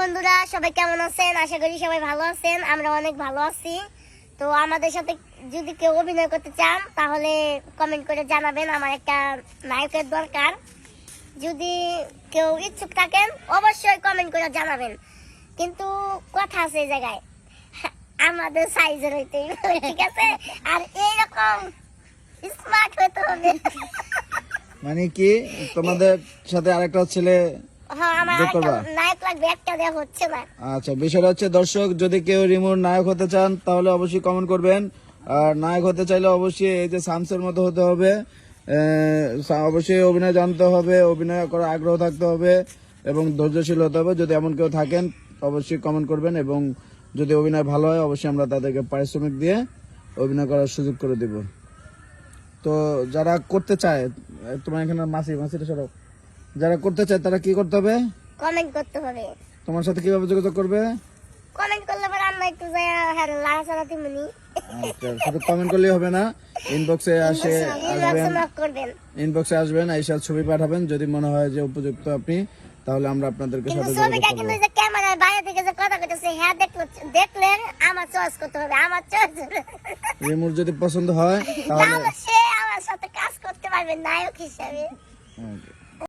বন্ধুরা, সবাই কেমন আছেন? আশা করি সবাই ভালো আছেন, আমরা অনেক ভালো আছি। তো আমাদের সাথে যদি কেউ অভিনয় করতে চান, তাহলে কমেন্ট করে জানাবেন, আমার একটা নায়কের দরকার। যদি কেউ ইচ্ছুক থাকেন, অবশ্যই কমেন্ট করে জানাবেন। কিন্তু কথা আছে এই জায়গায়, আমাদের সাইজের হইতে, ঠিক আছে? আর এইরকম স্মার্ট হতে হবে। মানে কি, তোমাদের সাথে আরেকটা ছেলে হ্যাঁ আচ্ছা বিষয়টা হচ্ছে দর্শক যদি কেউ রিমোর নায়ক হতে চান তাহলে অবশ্যই কমেন্ট করবেন। আর নায়ক হতে চাইলে অবশ্যই এই যে শামসের মতো হতে হবে। অবশ্যই অভিনয় জানতে হবে অভিনয় করার আগ্রহ থাকতে হবে এবং ধৈর্যশীল হতে হবে। যদি এমন কেউ থাকেন অবশ্যই কমেন্ট করবেন এবং যদি অভিনয় ভালো হয় অবশ্যই আমরা তাদেরকে পারিশ্রমিক দিয়ে অভিনয় করার সুযোগ করে দেব। তো যারা করতে চায় তোমার এখানে মাসি মাসিটা সরো যারা করতে চায় তারা কি করতে হবে? কমেন্ট করতে হবে। তোমার সাথে কীভাবে যোগাযোগ করবে? কমেন্ট করলে পরে আমরা একটু যাই হ্যাঁ লাড়াচাড়া দিমনি আচ্ছা শুধু কমেন্ট করলেই হবে না। ইনবক্সে আসে আসবেন। ইনবক্সে আসবেন আইসার ছবি পাঠাবেন। যদি মনে হয় যে উপযুক্ত আপনি তাহলে আমরা আপনাদেরকে কিন্তু সাথে যোগাযোগ কিন্তু করব। এই যে ক্যামেরায় বাইরে থেকে যে কথা কইতেছে হ্যাঁ দেখলে দেখলে আমার চয়েস করতে হবে আমার চয়েস রিমুর যদি পছন্দ হয় তাহলে সে আমার সাথে কাজ করতে পারবে নায়ক হিসেবে। Okay.